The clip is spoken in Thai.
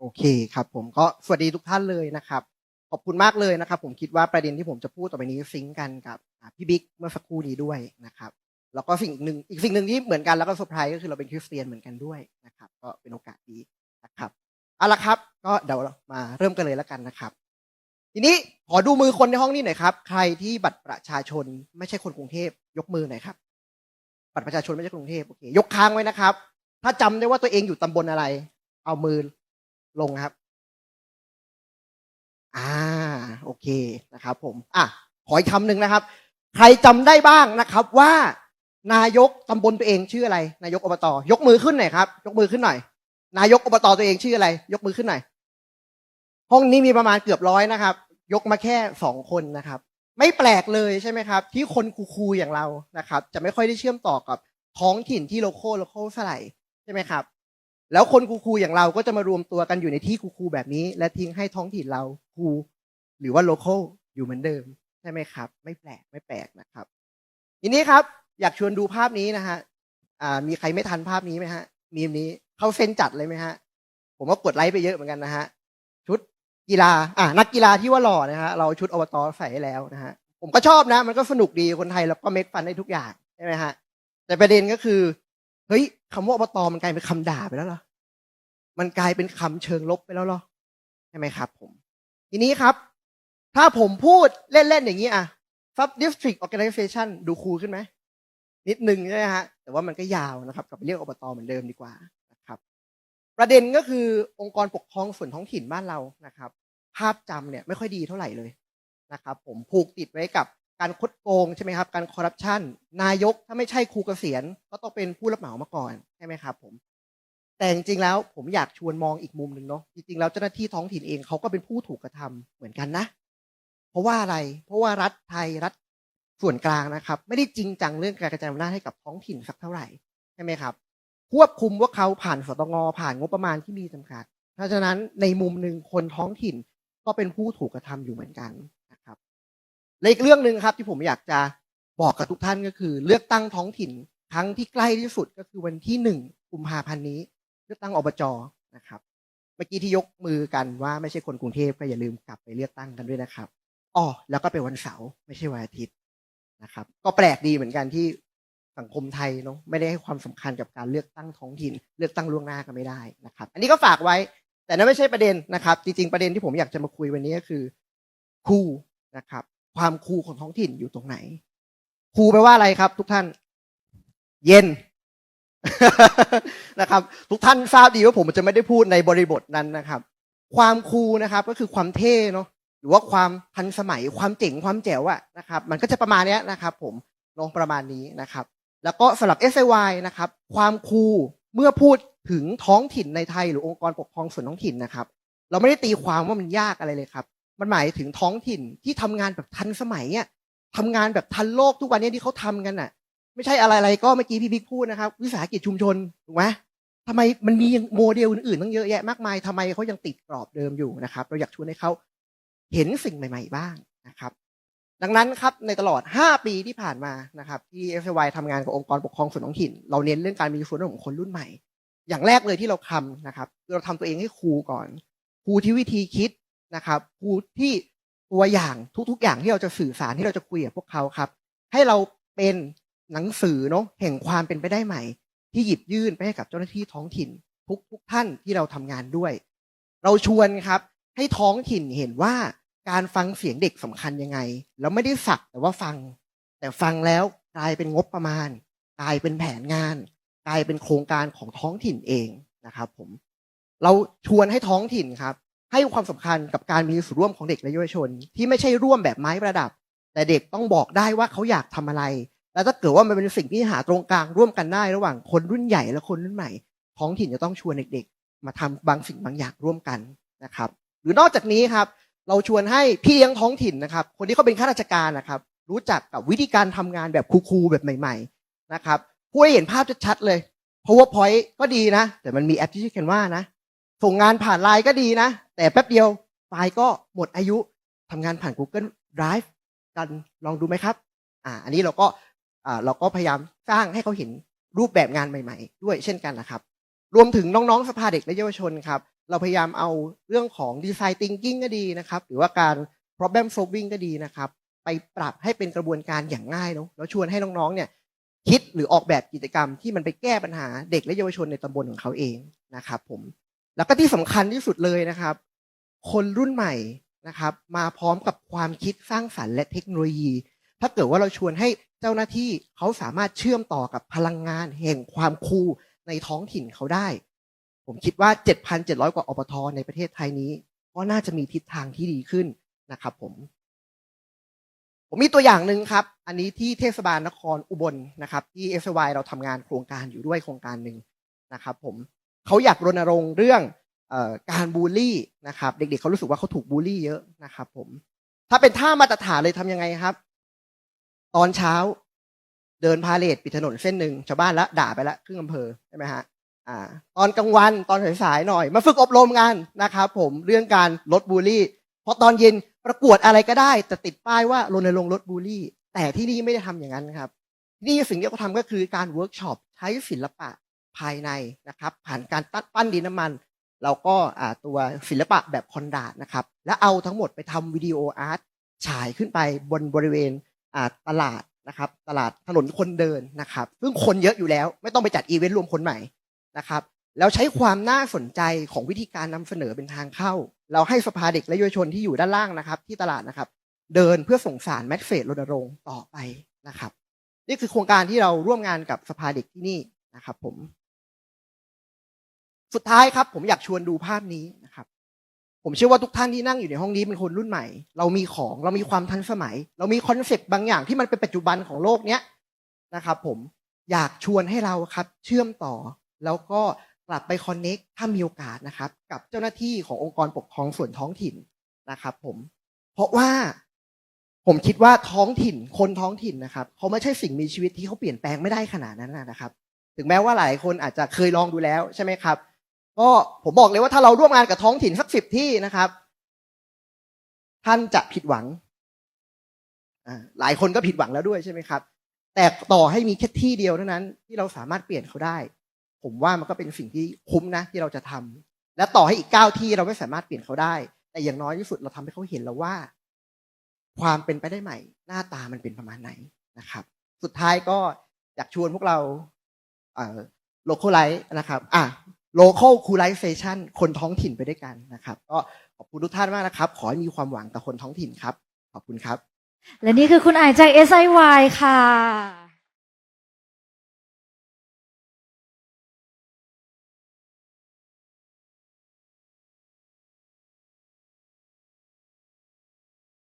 โอเคครับ ผมก็สวัสดีทุกท่านเลยนะครับ ขอบคุณมากเลยนะครับ ผมคิดว่าประเด็นที่ผมจะพูดต่อไปนี้ซิงก์กันกับพี่บิ๊กเมื่อสักครู่นี้ด้วยนะครับ แล้วก็สิ่งหนึ่งอีกสิ่งหนึ่งที่เหมือนกันแล้วก็เซอร์ไพรส์ก็คือเราเป็นคริสเตียนเหมือนกันด้วยนะครับ ก็เป็นโอกาสดีนะครับเอาละครับ ก็เดี๋ยวมาเริ่มกันเลยแล้วกันนะครับ ทีนี้ขอดูมือคนในห้องนี้หน่อยครับ ใครที่บัตรประชาชนไม่ใช่คนกรุงเทพยกมือหน่อยครับ บัตรประชาชนไม่ใช่กรุงเทพโอเคยกค้างไว้นะครับ ถ้าจำได้ว่าตัวเองอยู่ตำบลอะไร เอามือ ลงครับ อ่า โอเคนะครับ ผม อะ ขออีกคำหนึ่งนะครับ ใครจำได้บ้างนะครับ ว่านายกตำบลตัวเองชื่ออะไร นายกอบตยกมือขึ้นหน่อยครับ ยกมือขึ้นหน่อย นายกอบตตัวเองชื่ออะไร ยกมือขึ้นหน่อย ห้องนี้มีประมาณเกือบร้อยนะครับ ยกมาแค่สองคนนะครับ ไม่แปลกเลยใช่ไหมครับ ที่คนคูๆอย่างเรานะครับ จะไม่ค่อยได้เชื่อมต่อกับท้องถิ่นที่โลโก้โลโก้สไลด์ใช่ไหมครับ แล้วคนคูลๆอย่างเราก็จะมารวมตัวกันอยู่ในที่คูลๆแบบนี้ และทิ้งให้ท้องถิ่นเราคูลหรือว่าโลโก้อยู่เหมือนเดิมใช่ไหมครับ ไม่แปลกไม่แปลกนะครับ ทีนี้ครับ อยากชวนดูภาพนี้นะฮะอ่ามีใครไม่ทันภาพนี้ไหมฮะมีมนี้เข้าเส้นจัดเลยไหมฮะ ผมก็กดไลค์ไปเยอะเหมือนกันนะฮะชุดกีฬาอะนักกีฬาที่ว่าหล่อนะฮะเราชุดอบตใส่ให้แล้วนะฮะผมก็ชอบนะ มันก็สนุกดีคนไทยเราก็เมคฟันได้ทุกอย่างใช่ไหมฮะแต่ประเด็นก็คือ เฮ้ยคำว่าอบตมันกลายเป็นคำด่าไปแล้วเหรอมันกลายเป็นคำเชิงลบไปแล้วเหรอใช่ไหมครับ ผม ทีนี้ครับ ถ้าผมพูดเล่นๆอย่างนี้อะ sub district organization ดูคูลขึ้นไหมนิดนึงใช่ไหมฮะแต่ว่ามันก็ยาวนะครับกลับไปเรียกอบตเหมือนเดิมดีกว่านะครับ ประเด็นก็คือองค์กรปกครองส่วนท้องถิ่นบ้านเรานะครับ ภาพจำเนี่ยไม่ค่อยดีเท่าไหร่เลยนะครับ ผมผูกติดไว้กับ การคดโกงใช่ไหมครับ การคอร์รัปชันนายกถ้าไม่ใช่ครูเกษียณก็ต้องเป็นผู้รับเหมามาก่อนใช่ไหมครับ ผม แต่จริงๆแล้วผมอยากชวนมองอีกมุมหนึ่งเนาะจริงๆแล้วเจ้าหน้าที่ท้องถิ่นเองเขาก็เป็นผู้ถูกกระทำเหมือนกันนะ เพราะว่าอะไร เพราะว่ารัฐไทยรัฐส่วนกลางนะครับ ไม่ได้จริงจังเรื่องการกระจายอำนาจให้กับท้องถิ่นสักเท่าไหร่ใช่ไหมครับ ควบคุมว่าเขาผ่านสตงผ่านงบประมาณที่มีจำกัด เพราะฉะนั้นในมุมหนึ่งคนท้องถิ่นก็เป็นผู้ถูกกระทำอยู่เหมือนกัน และอีกเรื่องหนึ่งครับที่ผมอยากจะบอกกับทุกท่านก็คือ เลือกตั้งท้องถิ่นครั้งที่ใกล้ที่สุดก็คือวันที่หนึ่งกุมภาพันธ์นี้ เลือกตั้งอบจนะครับเมื่อกี้ที่ยกมือกันว่าไม่ใช่คนกรุงเทพก็อย่าลืมกลับไปเลือกตั้งกันด้วยนะครับอ๋อแล้วก็เป็นวันเสาร์ไม่ใช่วันอาทิตย์นะครับ ก็แปลกดีเหมือนกันที่สังคมไทยเนาะไม่ได้ให้ความสำคัญกับการเลือกตั้งท้องถิ่น เลือกตั้งล่วงหน้าก็ไม่ได้นะครับ อันนี้ก็ฝากไว้ แต่นั่นไม่ใช่ประเด็นนะครับ จริงๆประเด็นที่ผมอยากจะมาคุยวันนี้ก็คือคูนะครับ ความคูลของท้องถิ่นอยู่ตรงไหน คูลแปลว่าอะไรครับ ทุกท่าน เย็นนะครับ ทุกท่านทราบดีว่าผมจะไม่ได้พูดในบริบทนั้นนะครับ ความคูลนะครับ ก็คือความเท่เนาะหรือว่าความทันสมัยความเจ๋งความแจ๋วอะนะครับ มันก็จะประมาณนี้นะครับ ผมลงประมาณนี้นะครับ แล้วก็สำหรับ SIY นะครับ ความคูลเมื่อพูดถึงท้องถิ่นในไทยหรือองค์กรปกครองส่วนท้องถิ่นนะครับ เราไม่ได้ตีความว่ามันยากอะไรเลยครับ มันหมายถึงท้องถิ่นที่ทำงานแบบทันสมัยอะทำงานแบบทันโลกทุกวันนี้ที่เขาทำกันน่ะ ไม่ใช่อะไรๆก็เมื่อกี้พี่บิ๊กพูดนะครับ วิสาหกิจชุมชนถูกไหมทำไมมันมีโมเดลอื่นๆตั้งเยอะแยะมากมายทำไมเขายังติดกรอบเดิมอยู่นะครับ เราอยากชวนให้เขาเห็นสิ่งใหม่ ๆ บ้างนะครับ ดังนั้นครับในตลอด 5 ปีที่ผ่านมานะครับที่ FY ทำงานกับองค์กรปกครองส่วนท้องถิ่น เราเน้นเรื่องการมีส่วนร่วมของคนรุ่นใหม่ อย่างแรกเลยที่เราทำนะครับคือเราทำตัวเองให้ครูก่อนครูที่วิธีคิด นะครับครูที่ตัวอย่างทุก ๆ อย่างที่เราจะสื่อสารที่เราจะคุยกับพวกเขาครับ ให้เราเป็นหนังสือเนาะแห่งความเป็นไปได้ใหม่ ที่หยิบยื่นไปให้กับเจ้าหน้าที่ท้องถิ่น ทุกทุกท่านที่เราทำงานด้วย เราชวนครับให้ท้องถิ่นเห็นว่าการฟังเสียงเด็กสำคัญยังไง แล้วไม่ได้สักแต่ว่าฟัง แต่ฟังแล้วกลายเป็นงบประมาณ กลายเป็นแผนงาน กลายเป็นโครงการของท้องถิ่นเองนะครับผมเราชวนให้ท้องถิ่นครับ ให้ความสำคัญกับการมีส่วนร่วมของเด็กและเยาวชน ที่ไม่ใช่ร่วมแบบไม้ประดับ แต่เด็กต้องบอกได้ว่าเขาอยากทำอะไร แล้วถ้าเกิดว่ามันเป็นสิ่งที่หาตรงกลางร่วมกันได้ระหว่างคนรุ่นใหญ่และคนรุ่นใหม่ ท้องถิ่นจะต้องชวนเด็กๆ มาทำบางสิ่งบางอย่างร่วมกันนะครับ หรือนอกจากนี้ครับ เราชวนให้พี่เลี้ยงท้องถิ่นนะครับ คนที่เขาเป็นข้าราชการนะครับ รู้จักกับวิธีการทำงานแบบคูลๆแบบใหม่ ๆ นะครับพูดให้เห็นภาพชัดๆเลย powerpoint ก็ดีนะ แต่มันมีแอปที่ชื่อ Canva นะ ส่งงานผ่านไลน์ก็ดีนะ แต่แป๊บเดียวไฟล์ก็หมดอายุทำงานผ่าน Google Drive กันลองดูไหมครับ อ่า อันนี้เราก็อ่าเราก็พยายามสร้างให้เขาเห็นรูปแบบงานใหม่ ๆ ด้วยเช่นกันนะครับ รวมถึงน้องๆสภาเด็กและเยาวชนครับ เราพยายามเอาเรื่องของดีไซน์ thinking ก็ดีนะครับ หรือว่าการ problem solving ก็ดีนะครับ ไปปรับให้เป็นกระบวนการอย่างง่ายเนาะแล้วชวนให้น้องๆเนี่ยคิดหรือออกแบบกิจกรรมที่มันไปแก้ปัญหาเด็กและเยาวชนในตำบลของเขาเองนะครับผม แล้วก็ที่สำคัญที่สุดเลยนะครับ คนรุ่นใหม่นะครับ มาพร้อมกับความคิดสร้างสรรค์และเทคโนโลยี ถ้าเกิดว่าเราชวนให้เจ้าหน้าที่เขาสามารถเชื่อมต่อกับพลังงานแห่งความคูลในท้องถิ่นเขาได้ ผมคิดว่า 7,700 กว่าอบทในประเทศไทยนี้ ก็น่าจะมีทิศทางที่ดีขึ้นนะครับผม ผมมีตัวอย่างหนึ่งครับ อันนี้ที่เทศบาลนครอุบลนะครับ ที่ SY เราทำงานโครงการอยู่ด้วยโครงการหนึ่งนะครับ ผม เขาอยากรณรงค์เรื่องอการบูลลี่นะครับ เด็กๆเขารู้สึกว่าเขาถูกบูลลี่เยอะนะครับ ผม ถ้าเป็นท่ามาตรฐานเลยทำยังไงครับ ตอนเช้า เดินพาเลทปิดถนนเส้นหนึ่งชาวบ้านละด่าไปละครึ่งอำเภอใช่ไหมฮะอ่า ตอนกลางวันตอนสายๆหน่อย มาฝึกอบรมกันนะครับผมเรื่องการลดบูลลี่พราะตอนเย็นประกวดอะไรก็ได้ แต่ติดป้ายว่ารณรงค์ลดบูลลี่ แต่ที่นี่ไม่ได้ทำอย่างนั้นครับนี่สิ่งที่เขาทำก็คือการเวิร์กช็อปใช้ศิลปะ ภายในนะครับ ผ่านการตัดปั้นดินน้ำมัน เราก็ตัวศิลปะแบบคอนดาดนะครับ แล้วเอาทั้งหมดไปทำวิดีโออาร์ตฉายขึ้นไปบนบริเวณตลาดนะครับตลาดถนนคนเดินนะครับ ซึ่งคนเยอะอยู่แล้ว ไม่ต้องไปจัดอีเวนต์รวมคนใหม่นะครับแล้วใช้ความน่าสนใจของวิธีการนำเสนอเป็นทางเข้า เราให้สภาเด็กและเยาวชนที่อยู่ด้านล่างนะครับ ที่ตลาดนะครับ เดินเพื่อส่งสารแมสเซจรณรงค์ต่อไปนะครับ นี่คือโครงการที่เราร่วมงานกับสภาเด็กที่นี่นะครับผม สุดท้ายครับ ผมอยากชวนดูภาพนี้นะครับ ผมเชื่อว่าทุกท่านที่นั่งอยู่ในห้องนี้เป็นคนรุ่นใหม่ เรามีของเรามีความทันสมัย เรามีคอนเซปต์บางอย่างที่มันเป็นปัจจุบันของโลกเนี้ยนะครับ ผมอยากชวนให้เราครับ เชื่อมต่อ แล้วก็กลับไปคอนเน็กถ้ามีโอกาสนะครับ กับเจ้าหน้าที่ขององค์กรปกครองส่วนท้องถิ่นนะครับ ผม เพราะว่าผมคิดว่าท้องถิ่นคนท้องถิ่นนะครับเขาไม่ใช่สิ่งมีชีวิตที่เขาเปลี่ยนแปลงไม่ได้ขนาดนั้นนะครับ ถึงแม้ว่าหลายคนอาจจะเคยลองดูแล้วใช่ไหมครับ ก็ผมบอกเลยว่าถ้าเราร่วมงานกับท้องถิ่นสักสิบที่นะครับ ท่านจะผิดหวังอ่าหลายคนก็ผิดหวังแล้วด้วยใช่ไหมครับ แต่ต่อให้มีแค่ที่เดียวเท่านั้น ที่เราสามารถเปลี่ยนเขาได้ ผมว่ามันก็เป็นสิ่งที่คุ้มนะ ที่เราจะทำและต่อให้อีกเก้าที่เราไม่สามารถเปลี่ยนเขาได้ แต่อย่างน้อยที่สุดเราทำให้เขาเห็นแล้วว่า ความเป็นไปได้ใหม่ หน้าตามันเป็นประมาณไหนนะครับ สุดท้ายก็อยากชวนพวกเราโลโก้ไลท์นะครับ อะ โลโก้คูไลเซชันคนท้องถิ่นไปด้วยกันนะครับ ก็ขอบคุณทุกท่านมากนะครับ ขอให้มีความหวังกับคนท้องถิ่นครับ ขอบคุณครับ และนี่คือคุณอายจาก SIY ค่ะ